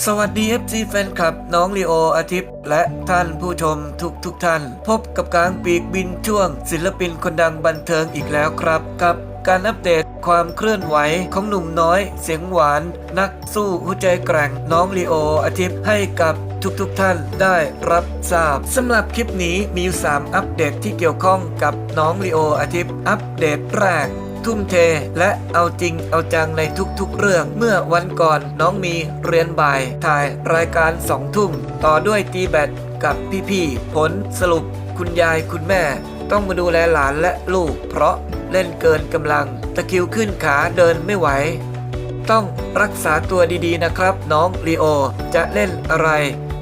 สวัสดี FC แฟนคลับน้องลีโออาทิตย์ และท่านผู้ชมทุกทุกๆท่าน พบกับกลารปีกบินช่วง ศิลปินคนดังบันเทิงอีกแล้วครับ กับการอัปเดตความเคลื่อนไหวของหนุ่มน้อย เสียงหวาน นักสู้หัวใจแกร่งน้องลีโออาทิตย์ให้กับทุกๆทท่านได้รับทราบสำหรับคลิปนี้มีอยู่3อัปเดตที่เกี่ยวข้องกับน้องลีโออาทิตย์อัปเดตแรก ทุ่มเท และเอาจริงเอาจังในทุกๆเรื่อง เมื่อวันก่อนน้องมีเรียนบ่าย ถ่ายรายการสองทุ่ม ต่อด้วยตีแบตกับพี่ๆ ผลสรุปคุณยายคุณแม่ ต้องมาดูแลหลานและลูก เพราะเล่นเกินกำลัง ตะคิวขึ้นขาเดินไม่ไหว ต้องรักษาตัวดีๆนะครับ น้องลีโอจะเล่นอะไร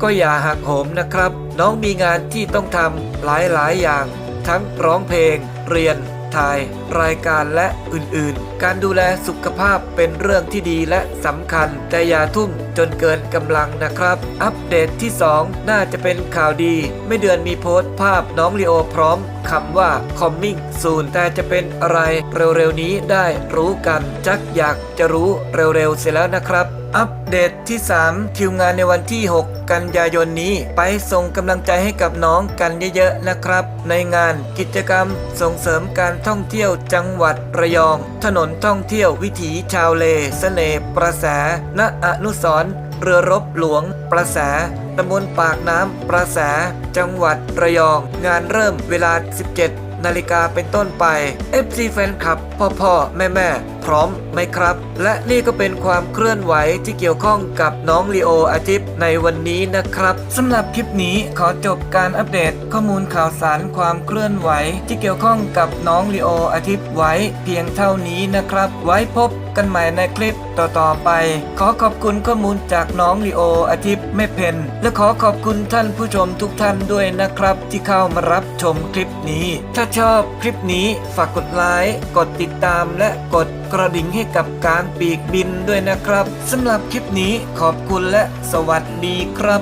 ก็อย่าหักโหมนะครับ น้องมีงานที่ต้องทำหลายๆอย่าง ทั้งร้องเพลง เรียน ทาย รายการและอื่นๆ การดูแลสุขภาพเป็นเรื่องที่ดีและสำคัญแต่อย่าทุ่ม จนเกินกำลังนะครับ อัปเดตที่ 2 น่าจะเป็นข่าวดี ไม่เดือนมีโพสต์ภาพน้องลีโอพร้อมคำว่า coming soon แต่จะเป็นอะไรเร็วๆนี้ได้รู้กันจักอยากจะรู้เร็วๆเสียแล้วนะครับ อัปเดตที่ 3 คิวงานในวันที่ 6กันยายนนี้ไปส่งกำลังใจให้กับน้องกันเยอะๆนะครับ ในงานกิจกรรมส่งเสริมการท่องเที่ยวจังหวัดระยอง ถนนท่องเที่ยววิถีชาวเลเสน่ห์ประแสณอนุสร เรือรบหลวง ประแสตำบลปากน้ำประแส จังหวัดระยอง งานเริ่มเวลา 17 นาฬิกาเป็นต้นไป FC แฟนคลับ พ่อพ่อแม่แม่พร้อมไหมครับ และนี่ก็เป็นความเคลื่อนไหวที่เกี่ยวข้องกับน้องลีโออาทิตย์ในวันนี้นะครับสำหรับคลิปนี้ขอจบการอัปเดตข้อมูลข่าวสารความเคลื่อนไหว ที่เกี่ยวข้องกับน้องลีโออาทิตย์ไว้เพียงเท่านี้นะครับ ไว้พบกันใหม่ในคลิปต่อๆไป ขอขอบคุณข้อมูลจากน้องลีโออาทิตย์ไม่เพนและขอขอบคุณท่านผู้ชมทุกท่านด้วยนะครับ ที่เข้ามารับชมคลิปนี้ถ้าชอบคลิปนี้ฝากกดไลค์ กดติดตามและกดกระดิ่งให้กับการปีกบินด้วยนะครับสำหรับคลิปนี้ขอบคุณและสวัสดีครับ